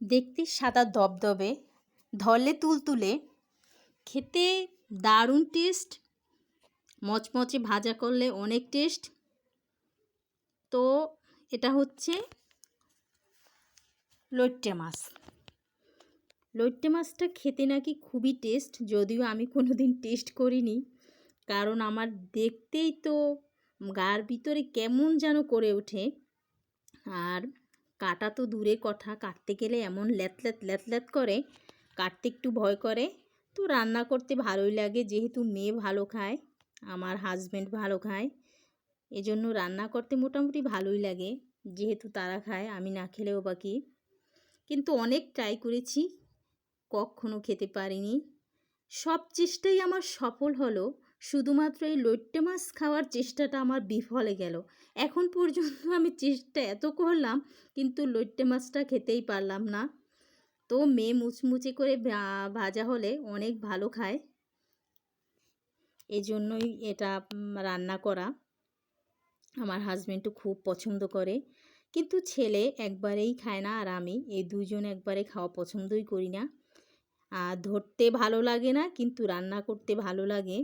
দেখতে সাদা দবদবে, ধরলে তুলতুলে, খেতে দারুণ টেস্ট মচমচে ভাজা করলে অনেক টেস্ট তো এটা হচ্ছে লইট্টে মাছ। লইট্টে মাছটা খেতে নাকি খুবই টেস্ট যদিও আমি কোনো দিন টেস্ট করিনি, কারণ আমার দেখতেই তো গার ভিতরে কেমন যেন করে ওঠে। আর কাটা তো দূরে কথা, কাটতে গেলে এমন ল্যাত ল্যাত ল্যাত ল্যাত করে, কাটতে একটু ভয় করে। তো রান্না করতে ভালোই লাগে, যেহেতু মেয়ে ভালো খায়, আমার হাজব্যান্ড ভালো খায়, এজন্য রান্না করতে মোটামুটি ভালোই লাগে, যেহেতু তারা খায়, আমি না খেলেও বাকি কিন্তু অনেক ট্রাই করেছি, কখনো খেতে পারিনি। সব চেষ্টাই আমার সফল হলো শুধুমাত্র এই লইট্টে মাছ খাওয়ার চেষ্টাটা আমার বিফলে গেল। এখন পর্যন্ত আমি চেষ্টা এত করলাম, কিন্তু লইট্টে মাছটা খেতেই পারলাম না। তো মেয়ে মুচমুচে করে ভাজা হলে অনেক ভালো খায়। এই জন্যই এটা রান্না করা। আমার হাজব্যান্ডও খুব পছন্দ করে। কিন্তু ছেলে একবারেই খায় না আর আমি, এই দুজন একবারে খাওয়া পছন্দই করি না। আর ধরতে ভালো লাগে না, কিন্তু রান্না করতে ভালো লাগে।